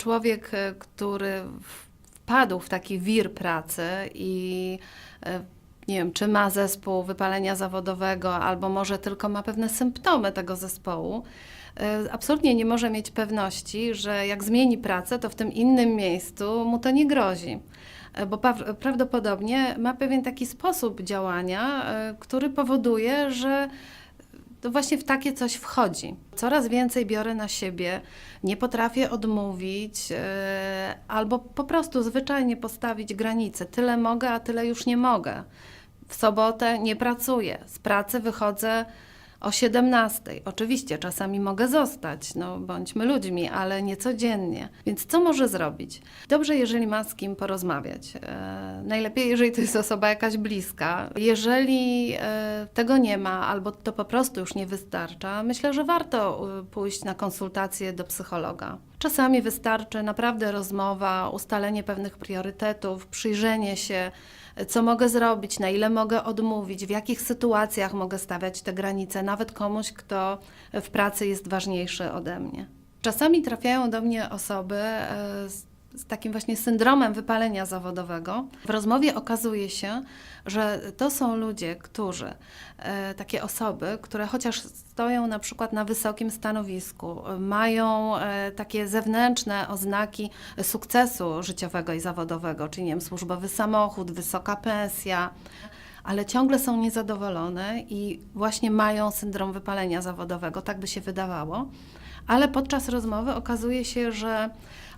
Człowiek, e, który wpadł w taki wir pracy i e, nie wiem, czy ma zespół wypalenia zawodowego, albo może tylko ma pewne symptomy tego zespołu, e, absolutnie nie może mieć pewności, że jak zmieni pracę, to w tym innym miejscu mu to nie grozi. Bo prawdopodobnie ma pewien taki sposób działania, który powoduje, że to właśnie w takie coś wchodzi. Coraz więcej biorę na siebie, nie potrafię odmówić, e, albo po prostu zwyczajnie postawić granice. Tyle mogę, a tyle już nie mogę. W sobotę nie pracuję, z pracy wychodzę o 17. Oczywiście czasami mogę zostać, no bądźmy ludźmi, ale nie codziennie. Więc co może zrobić? Dobrze, jeżeli ma z kim porozmawiać. E, najlepiej, jeżeli to jest osoba jakaś bliska. Jeżeli e, tego nie ma, albo to po prostu już nie wystarcza, myślę, że warto e, pójść na konsultację do psychologa. Czasami wystarczy naprawdę rozmowa, ustalenie pewnych priorytetów, przyjrzenie się, e, co mogę zrobić, na ile mogę odmówić, w jakich sytuacjach mogę stawiać te granice, nawet komuś, kto w pracy jest ważniejszy ode mnie. Czasami trafiają do mnie osoby e, z, z takim właśnie syndromem wypalenia zawodowego. W rozmowie okazuje się, że to są ludzie, którzy, e, takie osoby, które chociaż stoją na przykład na wysokim stanowisku, mają e, takie zewnętrzne oznaki sukcesu życiowego i zawodowego, czyli nie wiem, służbowy samochód, wysoka pensja, ale ciągle są niezadowolone i właśnie mają syndrom wypalenia zawodowego, tak by się wydawało. Ale podczas rozmowy okazuje się, że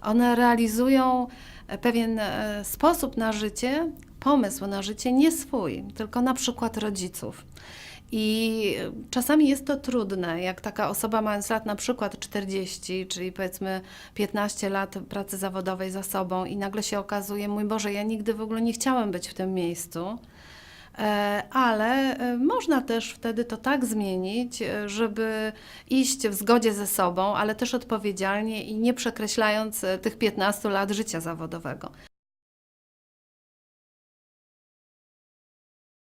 one realizują e, pewien e, sposób na życie, pomysł na życie nie swój, tylko na przykład rodziców. I e, czasami jest to trudne, jak taka osoba mając lat na przykład 40, czyli powiedzmy 15 lat pracy zawodowej za sobą i nagle się okazuje, mój Boże, ja nigdy w ogóle nie chciałem być w tym miejscu. E, Ale e, można też wtedy to tak zmienić, e, żeby iść w zgodzie ze sobą, ale też odpowiedzialnie i nie przekreślając tych 15 lat życia zawodowego.